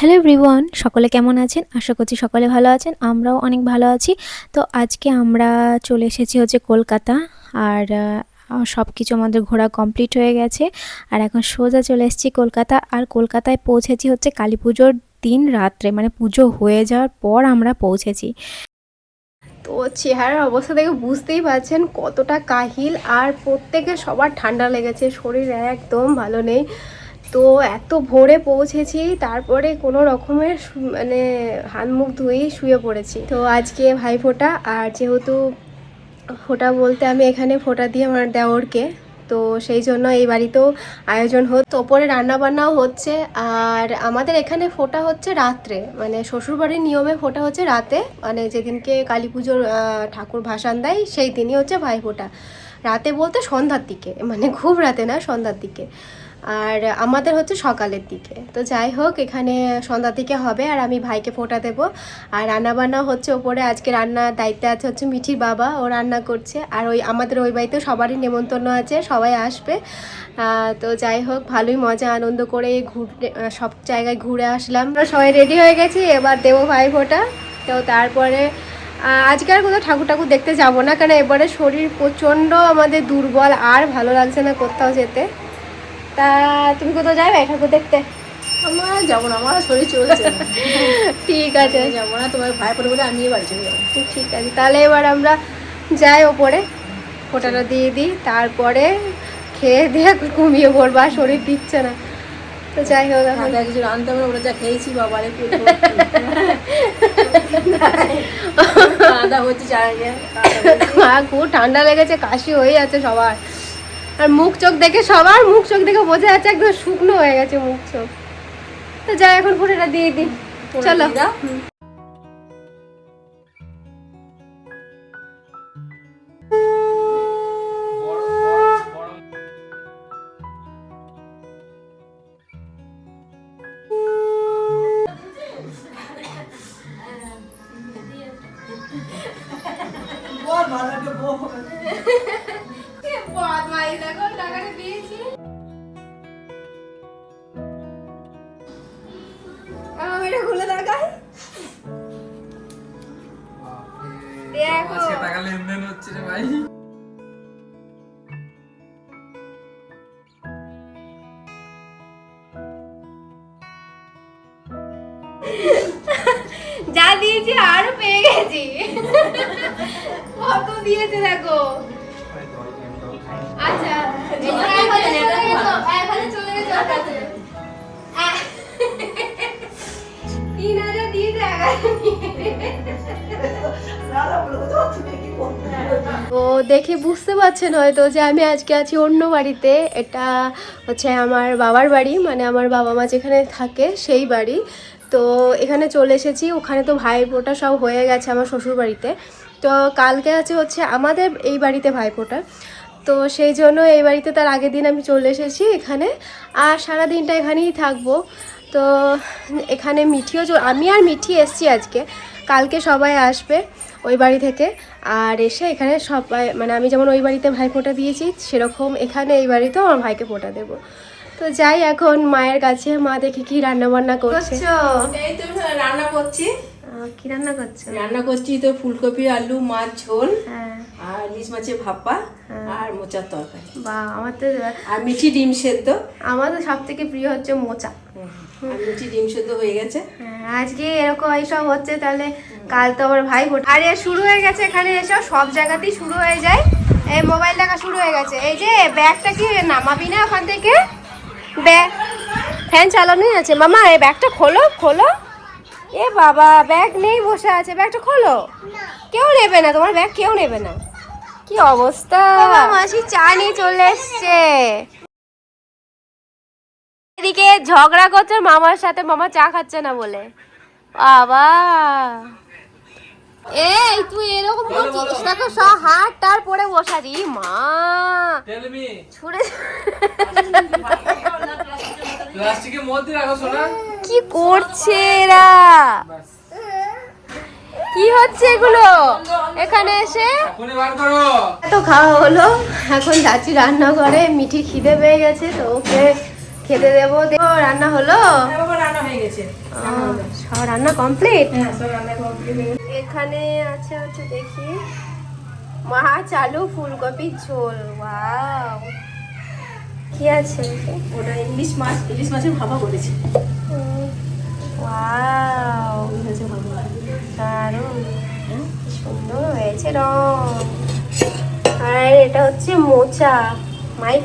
Hello everyone, সকলে কেমন আছেন? আশা করছি সকলে ভালো আছেন, আমরাও অনেক ভালো আছি। তো আজকে আমরা চলে এসেছি হচ্ছে কলকাতা, আর সব কিছু আমাদের ঘোরা কমপ্লিট হয়ে গেছে। আর এখন সোজা চলে এসেছি কলকাতা, আর কলকাতায় পৌঁছেছি হচ্ছে কালী পুজোর দিন রাত্রে মানে পুজো হয়ে যাওয়ার পর আমরা পৌঁছেছি। তো চেহারার অবস্থা দেখে বুঝতেই পারছেন কতটা কাহিল, আর প্রত্যেকে সবার ঠান্ডা লেগেছে, শরীর একদম ভালো নেই। তো এত ভোরে পৌঁছেছি, তারপরে কোনো রকমের মানে হাত মুখ ধুয়েই শুয়ে পড়েছি। তো আজকে ভাই ফোঁটা, আর যেহেতু ফোঁটা বলতে আমি এখানে ফোঁটা দিয়ে আমার দেওরকে, তো সেই জন্য এই বাড়িতেও আয়োজন হচ্ছে ওপরে রান্না বান্নাও হচ্ছে, আর আমাদের এখানে ফোঁটা হচ্ছে রাত্রে। মানে শ্বশুরবাড়ির নিয়মে ফোঁটা হচ্ছে রাতে। মানে যেদিনকে কালী পুজোর ঠাকুর ভাসান দেয়, সেই দিনই হচ্ছে ভাই ফোঁটা। রাতে বলতে সন্ধ্যার দিকে মানে খুব রাতে না, সন্ধ্যার দিকে। আর আমাদের হচ্ছে সকালের দিকে। তো যাই হোক, এখানে সন্ধ্যার দিকে হবে আর আমি ভাইকে ফোঁটা দেবো। আর রান্না বান্না হচ্ছে ওপরে, আজকে রান্নার দায়িত্বে আছে হচ্ছে মিঠির বাবা, ও রান্না করছে। আর ওই আমাদের ওই বাড়িতে সবারই নেমন্তন্ন আছে, সবাই আসবে। তো যাই হোক, ভালোই মজা, আনন্দ করে ঘুরে সব জায়গায় ঘুরে আসলাম। সবাই রেডি হয়ে গেছি, এবার দেবো ভাই ফোঁটা। তো তারপরে আজকে আর কোথাও ঠাকুর ঠাকুর দেখতে যাব না, কারণ এবারে শরীর প্রচণ্ড আমাদের দুর্বল, আর ভালো লাগছে না কোথাও যেতে। তা তুমি কোথাও যাবে ঠাকুর দেখতে? আমার যাব না আমার শরীর চলছে ঠিক আছে। যাব না তোমার ভাই পড়ে বলে আমি বাড়ি চলে যাব। ঠিক আছে তাহলে এবার আমরা যাই ওপরে। ফোটাটা দিয়ে দিই তারপরে খেয়ে দিয়ে ঘুমিয়ে পড়ব আর শরীর দিচ্ছে না। তো যাই হোক এখন। কিছু রানতে হবে ওরা যা খেয়েছি বাবারে কাদা হচ্ছে খুব ঠান্ডা লেগেছে কাশি হয়ে যাচ্ছে সবার। আর মুখ চোখ দেখে সবার মুখ চোখ দেখে বোঝা যাচ্ছে একদম শুকনো হয়ে গেছে মুখ চোখ। তো যাই এখন ফোটাটা দিয়ে দিই। চলো। দেখো। টাকা লেনদেন হচ্ছে রে ভাই। তো দেখে বুঝতে পারছেন হয়তো যে আমি আজকে আছি অন্য বাড়িতে। এটা হচ্ছে আমার বাবার বাড়ি মানে আমার বাবা মা যেখানে থাকে সেই বাড়ি। তো এখানে চলে এসেছি, ওখানে তো ভাইফোঁটা সব হয়ে গেছে আমার শ্বশুর বাড়িতে। তো কালকে আছে হচ্ছে আমাদের এই বাড়িতে ভাইফোঁটা। তো সেই জন্য এই বাড়িতে তার আগের দিন আমি চলে এসেছি এখানে। আর সারা দিনটা এখানেই থাকব। তো এখানে মিঠিও আমি আর মিঠি এসছি আজকে। কালকে সবাই আসবে ওই বাড়ি থেকে। আর এসে এখানে সবাই মানে আমি যেমন ওই বাড়িতে ভাই ফোঁটা দিয়েছি সেরকম এখানে এই বাড়িতেও আমার ভাইকে ফোঁটা দেবো। তো যাই এখন মায়ের কাছে মা দেখি কি রান্না বান্না করছে? এই তো রান্না করছি। কি রান্না করছ? রান্না করছি তো ফুলকপি আলু মাছ ঝোল। হ্যাঁ। আর ইলিশ মাছের ভাপা আর মোচার তরকারি। বা আমার তো আর মিঠি ডিম সেদ্ধ। আমার তো সব থেকে প্রিয় হচ্ছে মোচা। আর মিঠি ডিম সেদ্ধ হয়ে গেছে। হ্যাঁ, আজকে এরকম এইসব হচ্ছে তাহলে কাল তো আবার ভাই ভোট আর শুরু হয়ে গেছে এখানে এসব সব জায়গাতেই শুরু হয়ে যায়। এই মোবাইল দেখা শুরু হয়ে গেছে। এই যে ব্যাগটা কি নামাবি না ওখান থেকে? ব্যাগ। ফ্যান চালানোই আছে। মামা এই ব্যাগটা খোলো খোলো। এ বাবা ব্যাগ নেই বসে আছে। ব্যাগটা খোলো। কেউ নেবে না তোমার ব্যাগ কেউ নেবে না। কি অবস্থা? মাসি চা নিয়ে চলে এসছে। এদিকে ঝগড়া করছে মামার সাথে মামা চা খাচ্ছে না বলে। বাবা। এই তুই এরকম করছিস? দেখো সব হাত টার পরে বসারি মা। ছুড়ে প্লাস্টিকের মধ্যে রাখো সোনা। কি করছে এরা? কি হচ্ছে এগুলো? এখানে এসে? এখনই বার করো। তো খাওয়া হলো। এখন যাচ্ছি রান্নাঘরে মিঠি খিদে পেয়ে গেছে তো ওকে খেতে দেবো। দেবো রান্না হলো? হ্যাঁ, রান্না হয়ে গেছে। সব রান্না কমপ্লিট হ্যাঁ রান্না হয়ে এখানে আছে হচ্ছে দেখি। মাছ আলু ফুলকপির ঝোল ওয়াও। কি আছে? ওটা ইলিশ মাছ ইলিশ মাছের ভাপা করেছি। ওয়াও। সুন্দর হয়েছে রং। আর এটা হচ্ছে মোচা মাই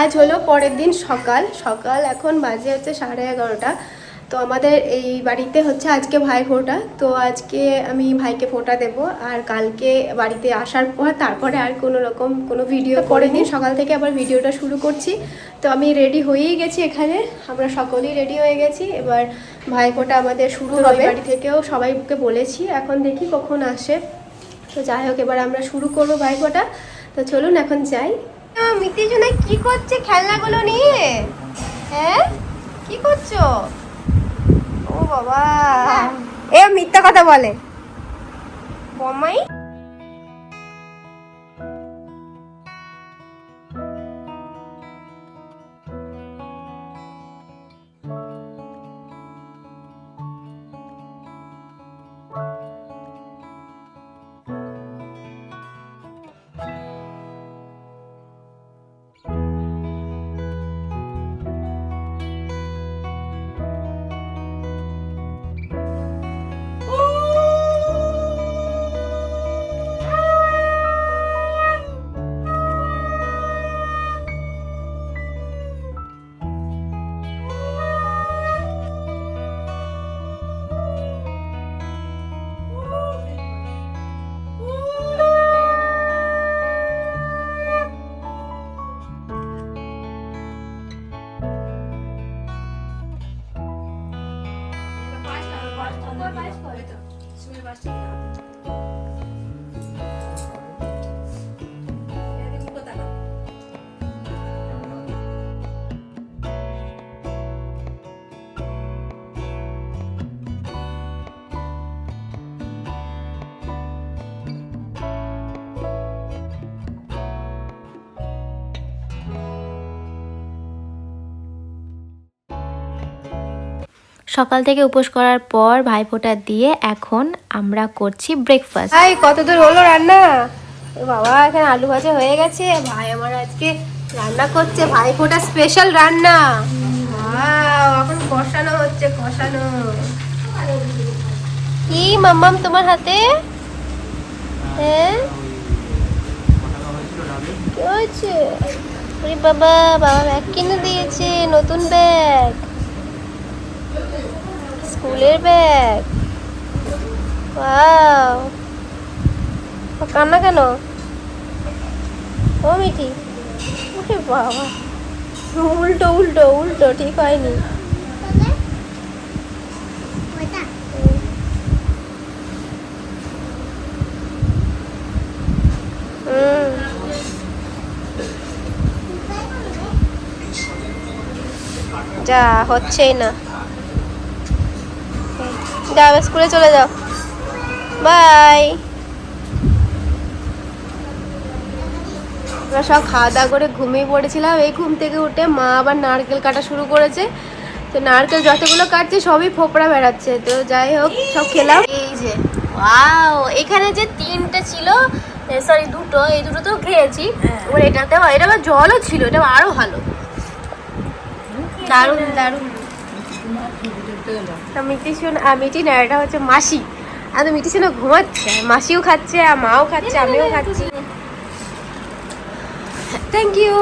আজ হলো পরের দিন সকাল। সকাল এখন বাজে হচ্ছে সাড়ে এগারোটা। তো আমাদের এই বাড়িতে হচ্ছে আজকে ভাই ফোঁটা তো আজকে আমি ভাইকে ফোঁটা দেব আর কালকে বাড়িতে আসার পর তারপরে আর কোনো রকম কোনো ভিডিও করে দিন সকাল থেকে আবার ভিডিওটা শুরু করছি। তো আমি রেডি হয়েই গেছি এখানে। আমরা সকলেই রেডি হয়ে গেছি। এবার ভাই ফোঁটা আমাদের শুরু হবে। বাড়ি থেকেও সবাইকে বলেছি। এখন দেখি কখন আসে। তো যাই হোক এবার আমরা শুরু করব ভাই ভাইফোঁটা তো চলুন এখন যাই। মিতি জন্য কি করছে খেলনাগুলো নিয়ে? হ্যাঁ? কি করছ? বাবা। এ মিথ্যা কথা বলে। বমাই? সকাল থেকে উপোস করার পর ভাইফোঁটা দিয়ে এখন আমরা করছি ব্রেকফাস্ট ভাই, কত দূর হলো রান্না? বাবা, এখানে আলু ভাজা হয়ে গেছে। ভাই, আমার আজকে রান্না করছে ভাই ফোটা স্পেশাল রান্না এখন কষানো হচ্ছে, কষানো। কি মাম্মাম তোমার হাতে? হ্যাঁ? কি হয়েছে? বাবা বাবা ব্যাগ কিনে দিয়েছে, নতুন ব্যাগ স্কুলের ব্যাগ কান্না কেন? ও মিঠি। বাবা। উল্টো উল্টো উল্টো, ঠিক হয়নি। যা, হচ্ছেই না। যাও, স্কুলে চলে যাও। বাই। আমরা সব খাওয়া দাওয়া করে ঘুমিয়ে পড়েছিলাম। এই ঘুম থেকে উঠে মা আবার নারকেল কাটা শুরু করেছে। তো নারকেল যতগুলো কাটছে, সবই ফোপড়া বেড়াচ্ছে। তো যাই হোক, সব খেলাম। এই যে, ওয়াও, এখানে যে তিনটে ছিল সরি দুটো, এই দুটো তো খেয়েছি। এবার এটাতে এটা আবার জলও ছিল, এটা আরও ভালো। দারুণ দারুণ। তা মিটি শোন আ, মিটি না এটা হচ্ছে মাসি। আর তো মিটি শোনা ঘুমাচ্ছে মাসিও খাচ্ছে আর মাও খাচ্ছে আমিও খাচ্ছি। থ্যাংক ইউ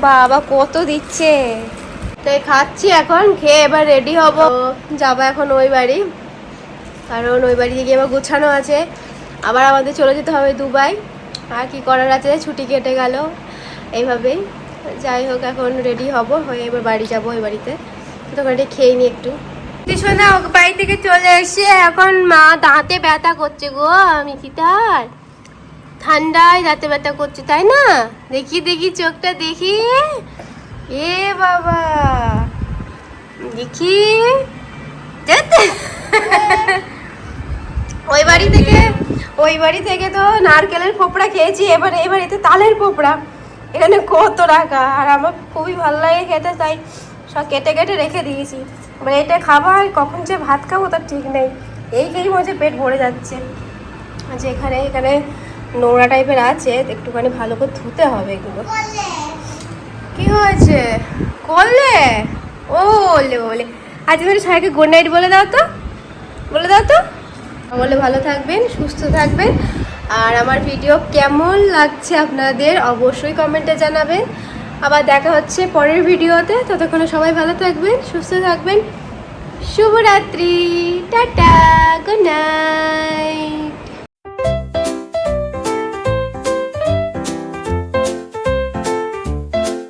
বাবা কত দিচ্ছে। তাই খাচ্ছি এখন খেয়ে এবার রেডি হব। যাব এখন ওই বাড়ি কারণ ওই বাড়িতে গিয়ে আবার গোছানো আছে। আবার আমাদের চলে যেতে হবে দুবাই। আর কি করার আছে ছুটি কেটে গেল। এইভাবেই। যাই হোক এখন রেডি হব হয়ে এবার বাড়ি যাব ওই বাড়িতে। তো বাড়িতে খেয়ে নি একটু। শোনা বাড়ি থেকে চলে এসে এখন মা দাঁতে ব্যথা করছে গো মিকিতার ঠান্ডায় দাঁতে ব্যথা করছে, তাই না? দেখি দেখি, চোখটা দেখি। এ বাবা, দেখি। ওই বাড়ি থেকে, ওই বাড়ি থেকে তো নারকেলের পোপড়া খেয়েছি, এবার এই বাড়িতে তালের পোপড়া এখানে কত টাকা আর আমার খুবই ভালো লাগে খেতে, তাই সব কেটে কেটে রেখে দিয়েছি। মানে এটা খাবার কখন যে ভাত খাব তার ঠিক নেই। এই খেয়েই মনে পেট ভরে যাচ্ছে। আচ্ছা এখানে এখানে নোংরা টাইপের আছে, একটুখানি ভালো করে ধুতে হবে এগুলো। কি হয়েছে? করলে? ও বলে বলে আজ তুমি সবাইকে গুড নাইট বলে দাও তো। বলে দাও তো। বলে ভালো থাকবেন, সুস্থ থাকবেন। আর আমার ভিডিও কেমন লাগছে আপনাদের অবশ্যই কমেন্টে জানাবেন। আবার দেখা হচ্ছে পরের ভিডিওতে। ততক্ষণে সবাই ভালো থাকবেন, সুস্থ থাকবেন। শুভরাত্রি, টাটা, গুড নাইট।